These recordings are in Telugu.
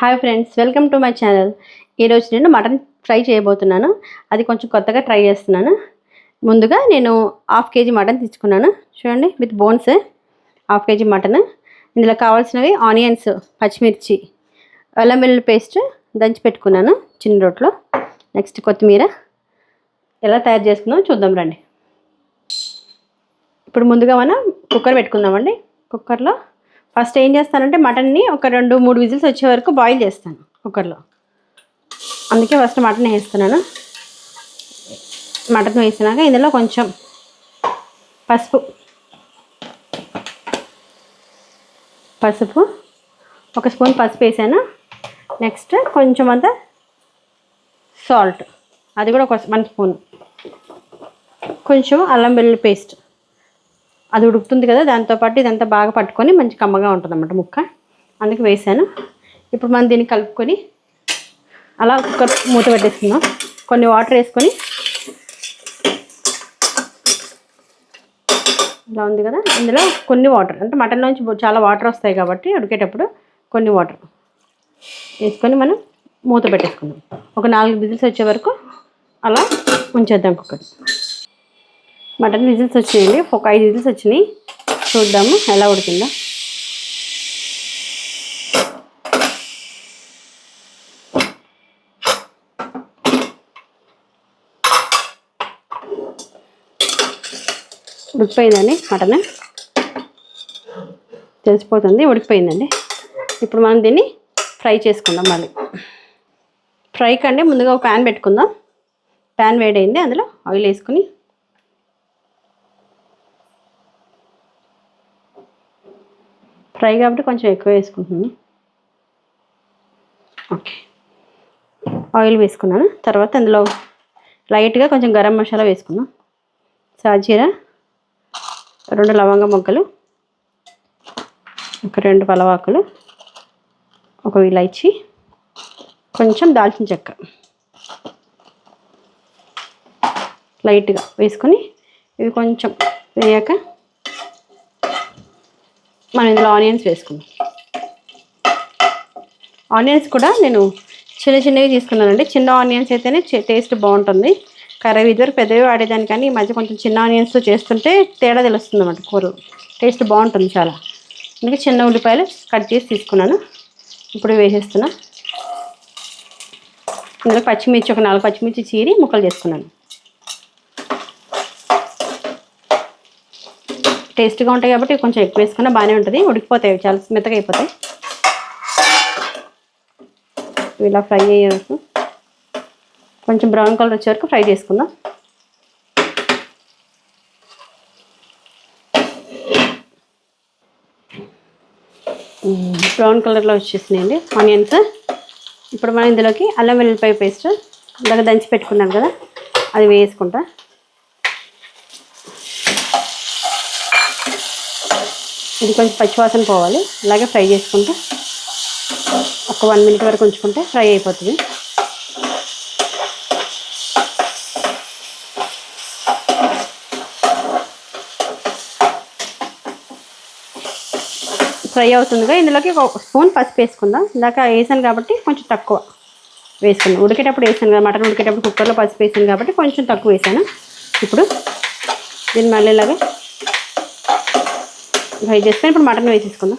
Hi friends welcome to my channel. ఈరోజు నేను మటన్ ఫ్రై చేయబోతున్నాను. అది కొంచెం కొత్తగా ట్రై చేస్తున్నాను. ముందుగా నేను హాఫ్ కేజీ మటన్ తీసుకున్నాను. చూడండి with bones half KG mutton. ఇందులో కావాల్సినవి ఆనియన్స్ పచ్చిమిర్చి అల్లం వెల్లుల్లి పేస్ట్ దంచి పెట్టుకున్నాను చిన్న రోట్లో. నెక్స్ట్ కొత్తిమీర. ఎలా తయారు చేసుకుందాం చూద్దాం రండి. ఇప్పుడు ముందుగా మనం కుక్కర్ పెట్టుకుందామండి. కుక్కర్లో ఫస్ట్ ఏం చేస్తానంటే మటన్ని ఒక రెండు మూడు విజిల్స్ వచ్చే వరకు బాయిల్ చేస్తాను కుక్కర్లో. అందుకే ఫస్ట్ మటన్ వేస్తున్నాను. మటన్ వేసినాక ఇందులో కొంచెం పసుపు. పసుపు. ఒక స్పూన్ పసుపు వేసాను. నెక్స్ట్ కొంచెం అంత సాల్ట్. అది కూడా ఒక వన్ స్పూన్. కొంచెం అల్లం వెల్లుల్లి పేస్ట్. అది ఉడుకుతుంది కదా దాంతోపాటు ఇదంతా బాగా పట్టుకొని మంచి కమ్మగా ఉంటుంది అన్నమాట ముక్క. అందుకు వేసాను. ఇప్పుడు మనం దీన్ని కలుపుకొని అలా కుక్కర్ మూత పెట్టేసుకుందాం. కొన్ని వాటర్ వేసుకొని ఇలా ఉంది కదా ఇందులో కొన్ని వాటర్ అంటే మటన్ నుంచి చాలా వాటర్ వస్తాయి కాబట్టి ఉడికేటప్పుడు కొన్ని వాటర్ వేసుకొని మనం మూత పెట్టేసుకుందాం. ఒక నాలుగు బిజిల్స్ వచ్చే వరకు అలా ఉంచేద్దాం కుక్కర్ మటన్ విజిల్స్ వచ్చినాయండి. ఒక ఐదు విజిల్స్ వచ్చినాయి. చూద్దాము ఎలా ఉడికిందో. ఉడికిపోయిందండి మటన్. తెలిసిపోతుంది ఉడికిపోయిందండి. ఇప్పుడు మనం దీన్ని ఫ్రై చేసుకుందాం మళ్ళీ. ఫ్రై కంటే ముందుగా ఒక ప్యాన్ పెట్టుకుందాం. ప్యాన్ వేడైంది అందులో ఆయిల్ వేసుకుని ఫ్రై కాబట్టి కొంచెం ఎక్కువ వేసుకుంటున్నాను. ఓకే. ఆయిల్ వేసుకున్నాను. తర్వాత అందులో లైట్గా కొంచెం గరం మసాలా వేసుకున్నాం సాజీరా రెండు లవంగ మొగ్గలు ఒక రెండు పలవాకులు ఒక ఇలాచి కొంచెం దాల్చిన చెక్క. లైట్గా వేసుకొని ఇవి కొంచెం వేయాక మనం ఇందులో ఆనియన్స్ వేసుకుందాం. ఆనియన్స్ కూడా నేను చిన్న చిన్నవి తీసుకున్నానండి. చిన్న ఆనియన్స్ అయితేనే టేస్ట్ బాగుంటుంది. కర్రీ ఇదివరకు పెద్దవి వాడేదాన్ని కానీ ఈ మధ్య కొంచెం చిన్న ఆనియన్స్తో చేస్తుంటే తేడా తెలుస్తుంది అన్నమాట కూర. టేస్ట్ బాగుంటుంది చాలా. అందుకే చిన్న ఉల్లిపాయలు కట్ చేసి తీసుకున్నాను. ఇప్పుడు వేసేస్తున్నా. ఇందులో పచ్చిమిర్చి ఒక నాలుగు పచ్చిమిర్చి చీరి ముక్కలు చేసుకున్నాను. టేస్ట్గా ఉంటాయి కాబట్టి కొంచెం ఎక్కువ వేసుకున్నా బాగానే ఉంటుంది. ఉడికిపోతాయి చాలా మెత్తగా అయిపోతాయి. ఇలా ఫ్రై అయ్యే వరకు. కొంచెం బ్రౌన్ కలర్ వచ్చే వరకు ఫ్రై చేసుకుందాం. బ్రౌన్ కలర్లో వచ్చేసినాయండి ఆనియన్స్. ఇప్పుడు మనం ఇందులోకి అల్లం వెల్లిపాయ పేస్ట్ ఇలాగ దంచి పెట్టుకున్నాం కదా అది వేసుకుంటా. ఇది కొంచెం పచ్చివాసన పోవాలి. ఇలాగే ఫ్రై చేసుకుంటే ఒక వన్ మినిట్ వరకు ఉంచుకుంటే ఫ్రై అయిపోతుంది. ఫ్రై అవుతుందిగా ఇందులోకి ఒక స్పూన్ పసుపు వేసుకుందాం. ఇందాక వేసాను కాబట్టి కొంచెం తక్కువ వేసుకుందాం. ఉడికేటప్పుడు వేసాను కదా మటన్ ఉడికేటప్పుడు కుక్కర్లో పసుపు వేసాను కాబట్టి కొంచెం తక్కువ వేసాను. ఇప్పుడు దీన్ని మళ్ళీ ఇలాగే ఫ్రై చేసుకొని ఇప్పుడు మటన్ వేసేసుకుందాం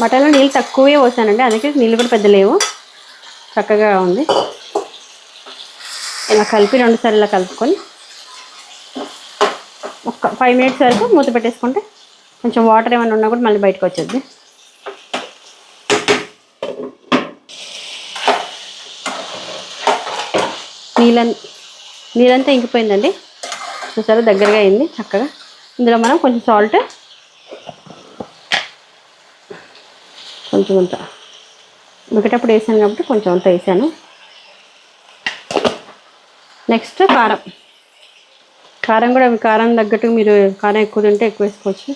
మటన్లో నీళ్ళు తక్కువే పోసానండి అందుకే నీళ్ళు కూడా పెద్ద లేవు. చక్కగా ఉంది. ఇలా కలిపి రెండుసార్లు ఇలా కలుపుకొని ఒక ఫైవ్ మినిట్స్ వరకు మూత పెట్టేసుకుంటే కొంచెం వాటర్ ఏమైనా ఉన్నా కూడా మళ్ళీ బయటకు వచ్చేది నీళ్ళ నీళ్ళంతా ఇంకిపోయిందండి. చూసారా దగ్గరగా అయింది చక్కగా. ఇందులో మనం కొంచెం సాల్ట్ కొంచెం అంత ఉడికేటప్పుడు వేసాను కాబట్టి కొంచెం అంత వేసాను. నెక్స్ట్ కారం. కారం కూడా కారం తగ్గట్టు మీరు కారం ఎక్కువ తింటే ఎక్కువ వేసుకోవచ్చు.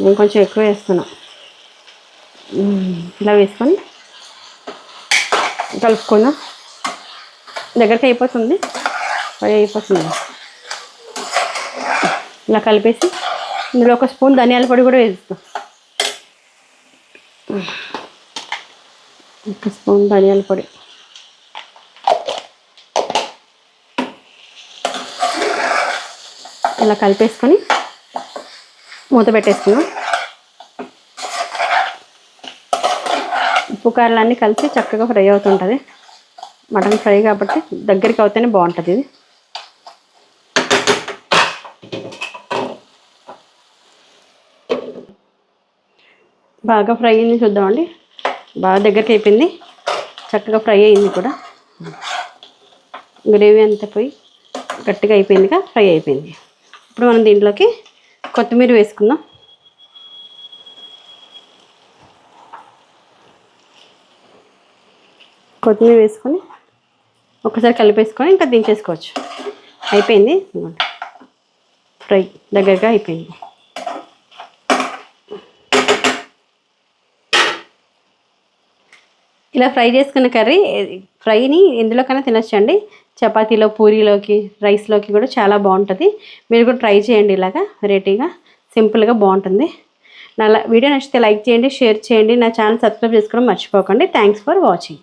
నేను కొంచెం ఎక్కువ వేస్తున్నా. ఇలా వేసుకొని కలుపుకుందాం. దగ్గరికి అయిపోతుంది. ఫ్రై అయిపోతుంది. ఇలా కలిపేసి ఇందులో ఒక స్పూన్ ధనియాల పొడి కూడా వేస్తాం ఒక స్పూన్ ధనియాల పొడి. ఇలా కలిపేసుకొని మూత పెట్టేసుకున్నాం ఉప్పు కారాలన్నీ కలిసి చక్కగా ఫ్రై అవుతుంటుంది. మటన్ ఫ్రై కాబట్టి దగ్గరికి అవుతేనే బాగుంటుంది ఇది. బాగా ఫ్రై అయింది చూద్దామండి. బాగా దగ్గరికి అయిపోయింది. చక్కగా ఫ్రై అయింది కూడా. గ్రేవీ అంతా పోయి గట్టిగా అయిపోయిందిగా ఫ్రై అయిపోయింది. ఇప్పుడు మనం దీంట్లోకి కొత్తిమీర వేసుకుందాం. కొత్తిమీర వేసుకొని ఒకసారి కలిపేసుకొని ఇంకా దించేసుకోవచ్చు. అయిపోయింది? ఫ్రై దగ్గరగా అయిపోయింది. ఇలా ఫ్రై చేసుకున్న కర్రీ ఫ్రైని ఎందులోకైనా తినొచ్చండి. చపాతీలో పూరీలోకి రైస్లోకి కూడా చాలా బాగుంటుంది. మీరు కూడా ట్రై చేయండి ఇలాగా వెరైటీగా సింపుల్గా బాగుంటుంది. నా వీడియో నచ్చితే లైక్ చేయండి షేర్ చేయండి. నా ఛానల్ సబ్స్క్రైబ్ చేసుకోవడం మర్చిపోకండి. Thanks for watching